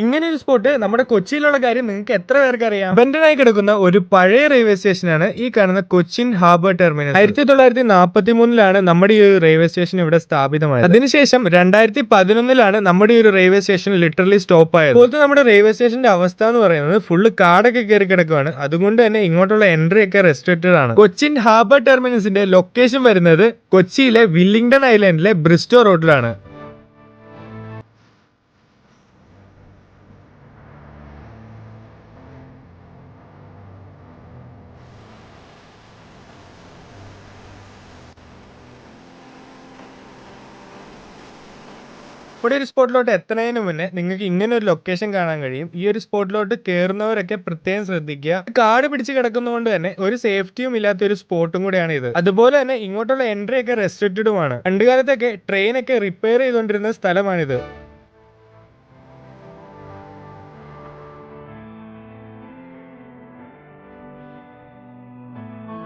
ഇങ്ങനെ ഒരു സ്പോട്ട് നമ്മുടെ കൊച്ചിയിലുള്ള കാര്യം നിങ്ങൾക്ക് എത്ര പേർക്ക് അറിയാം? ബെൻഡനായി കിടക്കുന്ന ഒരു പഴയ റെയിൽവേ സ്റ്റേഷനാണ് ഈ കാണുന്ന കൊച്ചിൻ ഹാർബർ ടെർമിനൽ ആയിരത്തി തൊള്ളായിരത്തി നാൽപ്പത്തി മൂന്നിലാണ് നമ്മുടെ ഈ ഒരു റെയിൽവേ സ്റ്റേഷൻ ഇവിടെ സ്ഥാപിതമായത്. അതിനുശേഷം രണ്ടായിരത്തി പതിനൊന്നിലാണ് നമ്മുടെ ഈ ഒരു റെയിൽവേ സ്റ്റേഷൻ ലിറ്ററലി സ്റ്റോപ്പ് ആയത്. അതുപോലത്തെ നമ്മുടെ റെയിൽവേ സ്റ്റേഷന്റെ അവസ്ഥ എന്ന് പറയുന്നത് ഫുള്ള് കാടൊക്കെ കയറി കിടക്കുവാണ്. അതുകൊണ്ട് തന്നെ ഇങ്ങോട്ടുള്ള എൻട്രി ഒക്കെ റെസ്ട്രിക്റ്റഡ് ആണ്. കൊച്ചിൻ ഹാർബർ ടെർമിനസിന്റെ ലൊക്കേഷൻ വരുന്നത് കൊച്ചിയിലെ വില്ലിംഗ്ടൺ ഐലൻഡിലെ ബ്രിസ്റ്റോ റോഡിലാണ് ഇവിടെ ഒരു സ്പോട്ടിലോട്ട് എത്തുന്നതിന് മുന്നേ നിങ്ങൾക്ക് ഇങ്ങനെ ഒരു ലൊക്കേഷൻ കാണാൻ കഴിയും. ഈ ഒരു സ്പോട്ടിലോട്ട് കയറുന്നവരൊക്കെ പ്രത്യേകം ശ്രദ്ധിക്കുക. കാട് പിടിച്ച് കിടക്കുന്നതുകൊണ്ട് തന്നെ ഒരു സേഫ്റ്റിയും ഇല്ലാത്ത ഒരു സ്പോട്ടും കൂടെയാണ് ഇത്. അതുപോലെ തന്നെ ഇങ്ങോട്ടുള്ള എൻട്രി ഒക്കെ റെസ്ട്രിക്റ്റഡുമാണ് പണ്ട് കാലത്തൊക്കെ ട്രെയിൻ ഒക്കെ റിപ്പയർ ചെയ്തുകൊണ്ടിരുന്ന സ്ഥലമാണിത്.